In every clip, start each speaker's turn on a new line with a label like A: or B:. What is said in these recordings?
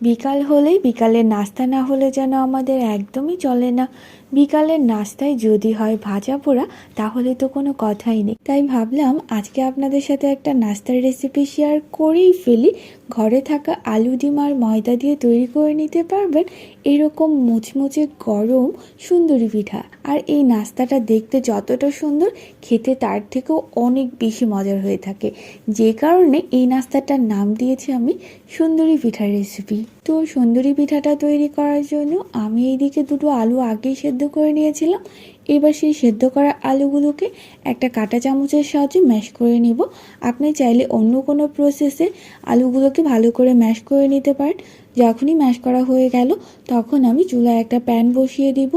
A: বিকাল হলেই বিকালে নাস্তা না হলে যেন আমাদের একদমই চলে না। বিকালের নাস্তায় যদি হয় ভাজা পোড়া, তাহলে তো কোনো কথাই নেই। তাই ভাবলাম আজকে আপনাদের সাথে একটা নাস্তার রেসিপি শেয়ার করেই ফেলি। ঘরে থাকা আলু ডিম আর ময়দা দিয়ে তৈরি করে নিতে পারবেন। এরকম মুচমুচে গরম সুন্দরী পিঠা। আর এই নাস্তাটা দেখতে যতটা সুন্দর, খেতে তার থেকেও অনেক বেশি মজার হয়ে থাকে। যে কারণে এই নাস্তাটার নাম দিয়েছি আমি সুন্দরী পিঠার রেসিপি তো সুন্দরী পিঠাটা তৈরি করার জন্য আমি এইদিকে দুটো আলু আগেই সেদ্ধ করে নিয়েছিলাম। এবার সেই সেদ্ধ করা আলুগুলোকে একটা কাঁটা চামচের সাহায্যে ম্যাশ করে নিব। আপনি চাইলে অন্য কোনো প্রসেসে আলুগুলোকে ভালো করে ম্যাশ করে নিতে পারেন। যখনই ম্যাশ করা হয়ে গেল, তখন আমি চুলায় একটা প্যান বসিয়ে দিব।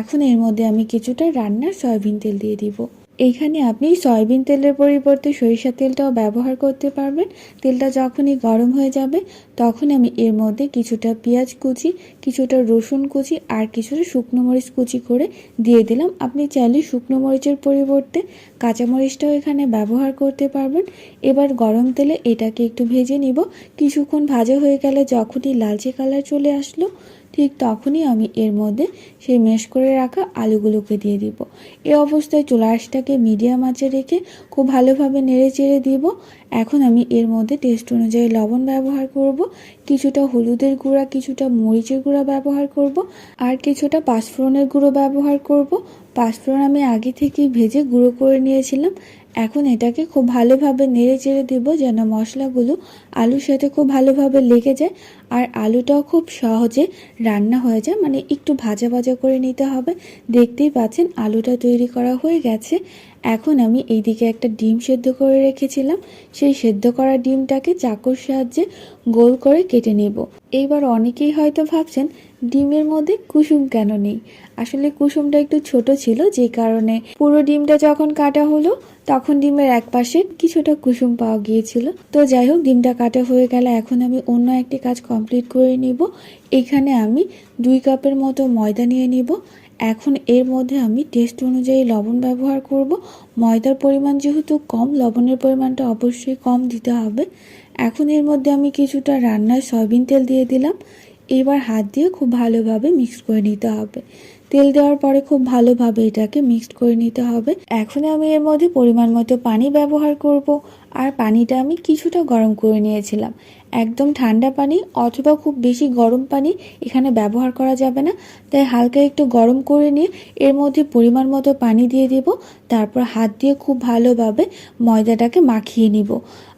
A: এখন এর মধ্যে আমি কিছুটা রান্নার সয়াবিন তেল দিয়ে দিব। এইখানে আপনি সয়াবিন তেলের পরিবর্তে সরিষা তেলটাও ব্যবহার করতে পারবেন। তেলটা যখনই গরম হয়ে যাবে, তখন আমি এর মধ্যে কিছুটা পেঁয়াজ কুচি, কিছুটা রসুন কুচি আর কিছুটা শুকনো মরিচ কুচি করে দিয়ে দিলাম। আপনি চাইলে শুকনো মরিচের পরিবর্তে কাঁচামরিচটাও এখানে ব্যবহার করতে পারবেন। এবার গরম তেলে এটাকে একটু ভেজে নিব। কিছুক্ষণ ভাজা হয়ে গেলে যখনই লালচে কালার চলে আসলো ঠিক তখনই আমি এর মধ্যে সেই মেশ করে রাখা আলুগুলোকে দিয়ে দিব। এ অবস্থায় চুলা আঁচটাকে মিডিয়াম আঁচে রেখে খুব ভালোভাবে নেড়ে চেড়ে দিব। এখন আমি এর মধ্যে টেস্ট অনুযায়ী লবণ ব্যবহার করব, কিছুটা হলুদের গুঁড়া, কিছুটা মরিচের গুঁড়া ব্যবহার করব আর কিছুটা পাঁচফোড়নের গুঁড়ো ব্যবহার করব। পাঁচফোড়ন আমি আগে থেকেই ভেজে গুঁড়ো করে নিয়েছিলাম। এখন এটাকে খুব ভালোভাবে নেড়ে চেড়ে দেবো যেন মশলাগুলো আলুর সাথে খুব ভালোভাবে লেগে যায়। আর আলুটাও খুব সহজে রান্না হয়ে যায় মানে একটু ভাজা ভাজা করে নিতে হবে। দেখতেই পাচ্ছেন আলুটা তৈরি করা হয়ে গেছে। এখন আমি এইদিকে একটা ডিম সেদ্ধ করে রেখেছিলাম। সেই সেদ্ধ করা ডিমটাকে চাকুর সাহায্যে গোল করে কেটে নেব। এইবার অনেকেই হয়তো ভাবছেন ডিমের মধ্যে কুসুম কেন নেই? আসলে কুসুমটা একটু ছোট ছিল, যে কারণে পুরো ডিমটা যখন কাটা হলো, তখন ডিমের এক পাশে কিছুটা কুসুম পাওয়া গিয়েছিল। তো যাই হোক, ডিমটা কাটা হয়ে গেলে এখন আমি অন্য একটি কাজ কমপ্লিট করে নিব। এখানে আমি দুই কাপের মতো ময়দা নিয়ে নিব। এখন এর মধ্যে আমি টেস্ট অনুযায়ী লবণ ব্যবহার করব। ময়দার পরিমাণ যেহেতু কম, লবণের পরিমাণটা অবশ্যই কম দিতে হবে। এখন এর মধ্যে আমি কিছুটা রান্নার সয়াবিন তেল দিয়ে দিলাম। এবার হাত দিয়ে খুব ভালোভাবে মিক্স করে নিতে হবে। তেল দেওয়ার পরে খুব ভালোভাবে এটাকে মিক্সড করে নিতে হবে। এখন আমি এর মধ্যে পরিমাণ মতো পানি ব্যবহার করব। আর পানিটা আমি কিছুটা গরম করে নিয়েছিলাম। একদম ঠান্ডা পানি অথবা খুব বেশি গরম পানি এখানে ব্যবহার করা যাবে না। তাই হালকা একটু গরম করে নিয়ে এর মধ্যে পরিমাণ মতো পানি দিয়ে দেব। তারপর হাত দিয়ে খুব ভালোভাবে ময়দাটাকে মাখিয়ে নিব।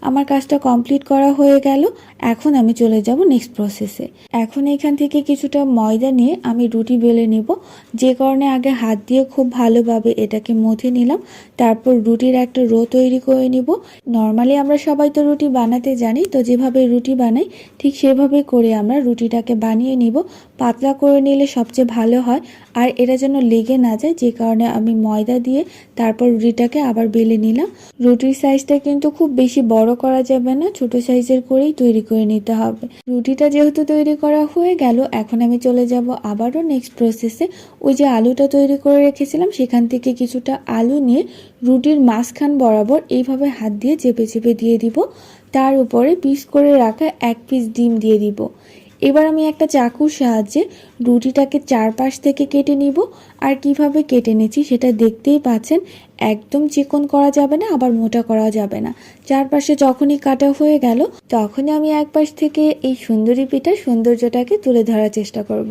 A: আমার কাজটা কমপ্লিট করা হয়ে গেল। এখন আমি চলে যাব নেক্সট প্রসেসে এখন এখান থেকে কিছুটা ময়দা নিয়ে আমি রুটি বেলে নিব। যে কারণে আগে হাত দিয়ে খুব ভালোভাবে এটাকে মথে নিলাম। তারপর রুটির একটা রো তৈরি করে নিব। নর্মালি আমরা সবাই তো রুটি বানাতে জানি, তো যেভাবে রুটি বানাই, ঠিক সেভাবে করে আমরা রুটিটাকে বানিয়ে নিব। পাতলা করে নিলে সবচেয়ে ভালো হয়। আর এটা যেন লেগে না যায়, যে কারণে আমি ময়দা দিয়ে তারপর রুটিটাকে আবার বেলে নিলাম। রুটির সাইজটা কিন্তু খুব বেশি বড় করা যাবে না, ছোট সাইজের করেই তৈরি করে নিতে হবে। রুটিটা যেহেতু তৈরি করা হয়ে গেল, এখন আমি চলে যাব আবারও নেক্সট প্রসেসে ওই যে আলুটা তৈরি করে রেখেছিলাম, সেখান থেকে কিছুটা আলু নিয়ে রুটির মাঝখান বরাবর এইভাবে হাত দিয়ে চেপে চেপে দিয়ে দিব। তার উপরে পিস করে রাখা এক পিস ডিম দিয়ে দিব। এবার আমি একটা চাকুর সাহায্যে রুটিটাকে চারপাশ থেকে কেটে নিব। আর কীভাবে কেটে নেছি সেটা দেখতেই পাচ্ছেন একদম চিকন করা যাবে না, আবার মোটা করা যাবে না। চারপাশে যখনই কাটা হয়ে গেল, তখনই আমি এক পাশ থেকে এই সুন্দরী পিঠার সৌন্দর্যটাকে তুলে ধরার চেষ্টা করব।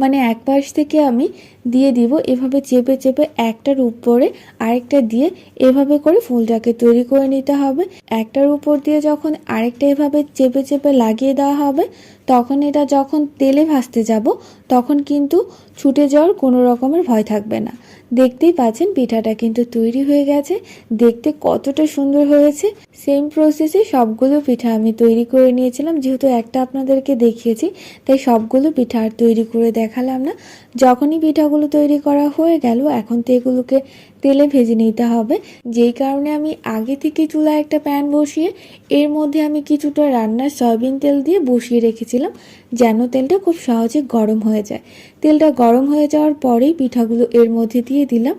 A: মানে এক পাশ থেকে আমি দিয়ে দিব, এভাবে চেপে চেপে একটার উপরে আরেকটা দিয়ে এভাবে করে ফুলটাকে তৈরি করে নিতে হবে। একটার উপর দিয়ে যখন আরেকটা এভাবে চেপে চেপে লাগিয়ে দেওয়া হবে, তখন এটা যখন তেলে ভাজতে যাব, তখন কিন্তু ছুটে যাওয়ার কোনো রকমের ভয় থাকবে না। দেখতেই পাচ্ছেন পিঠাটা কিন্তু তৈরি হয়ে গেছে। দেখতে কতটা সুন্দর হয়েছে। সেম প্রসেসে সবগুলো পিঠা আমি তৈরি করে নিয়েছিলাম, যেহেতু একটা আপনাদেরকে দেখিয়েছি, তাই সবগুলো পিঠা আর তৈরি করে দেখালাম না। যখনই পিঠাগুলো তৈরি করা হয়ে গেল, এখন তো এগুলোকে তেলে ভেজে নিতে হবে। যেই কারণে আমি আগে থেকে চুলা একটা প্যান বসিয়ে, এর মধ্যে আমি কিছুটা রান্নার সয়াবিন তেল দিয়ে বসিয়ে রেখেছিলাম, যেন তেলটা খুব সহজে গরম হয়ে যায়। তেলটা গরম হয়ে যাওয়ার পরেই পিঠাগুলো এর মধ্যে দিয়ে দিলাম।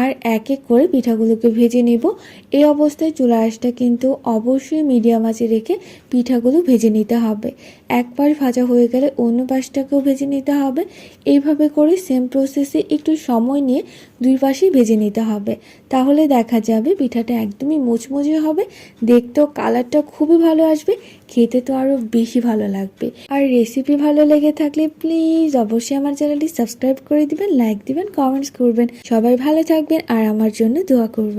A: আর এক এক করে পিঠাগুলোকে ভেজে নেব। এই অবস্থায় চুলা আঁচটা কিন্তু অবশ্যই মিডিয়াম আঁচে রেখে পিঠাগুলো ভেজে নিতে হবে। এক পাশ ভাজা হয়ে গেলে অন্য পাশটাকেও ভেজে নিতে হবে। এইভাবে করে সেম প্রসেসে একটু সময় নিয়ে দুই পাশেই ভেজে নিতে হবে। তাহলে দেখা যাবে পিঠাটা একদমই মুচমুচে হবে। দেখতেও কালারটা খুবই ভালো আসবে। খেতে তো আরও বেশি ভালো লাগবে। আর রেসিপি ভালো লেগে থাকলে প্লিজ অবশ্যই আমার চ্যানেলটি সাবস্ক্রাইব করে দিবেন লাইক দিবেন কমেন্টস করবেন। সবাই ভালো থাকবেন আর আমার জন্য দোয়া করবেন।